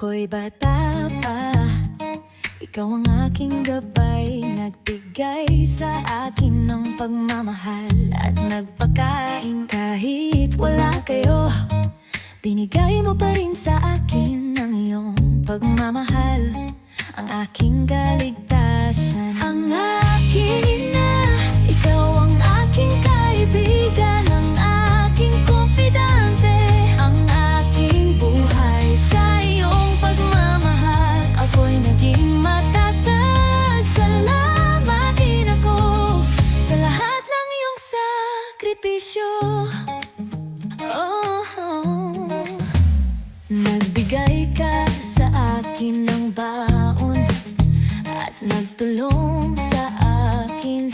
ako'y bata pa. Ikaw ang aking gabay. Nagbigay sa akin ng pagmamahal At nagpakain. Kahit wala kayo Binigay mo pa rin sa akin ang iyong pagmamahal. Ang aking kaligtasan sakripisyo Oh, Nagbigay ka sa akin ng baon At nagtulong sa akin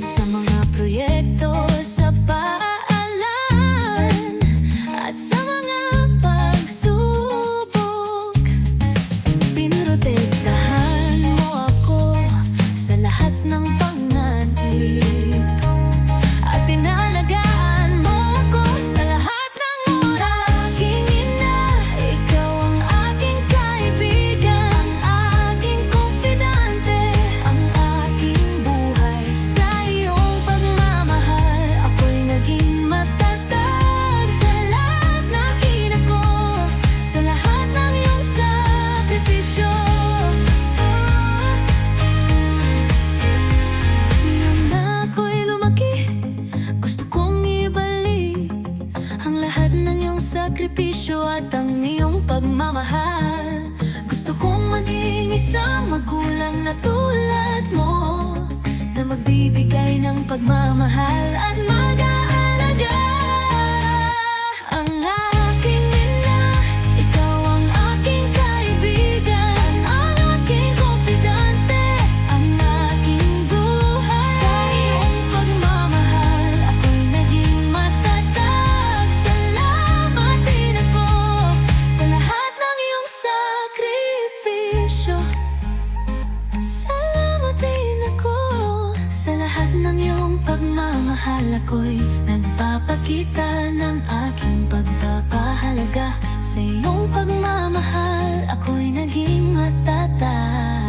Sa mga proyekto sa paalan At sa mga pagsubok. Pinrotektahan mo ako Sa lahat ng panganib sakripisyo at ang iyong pagmamahal. Gusto kong maging isang magulang na tulad mo Na magbibigay ng pagmamahal ng iyong pagmamahal. Ako'y nagpapakita ng aking pagpapahalaga. Sa iyong pagmamahal, ako'y naging matatag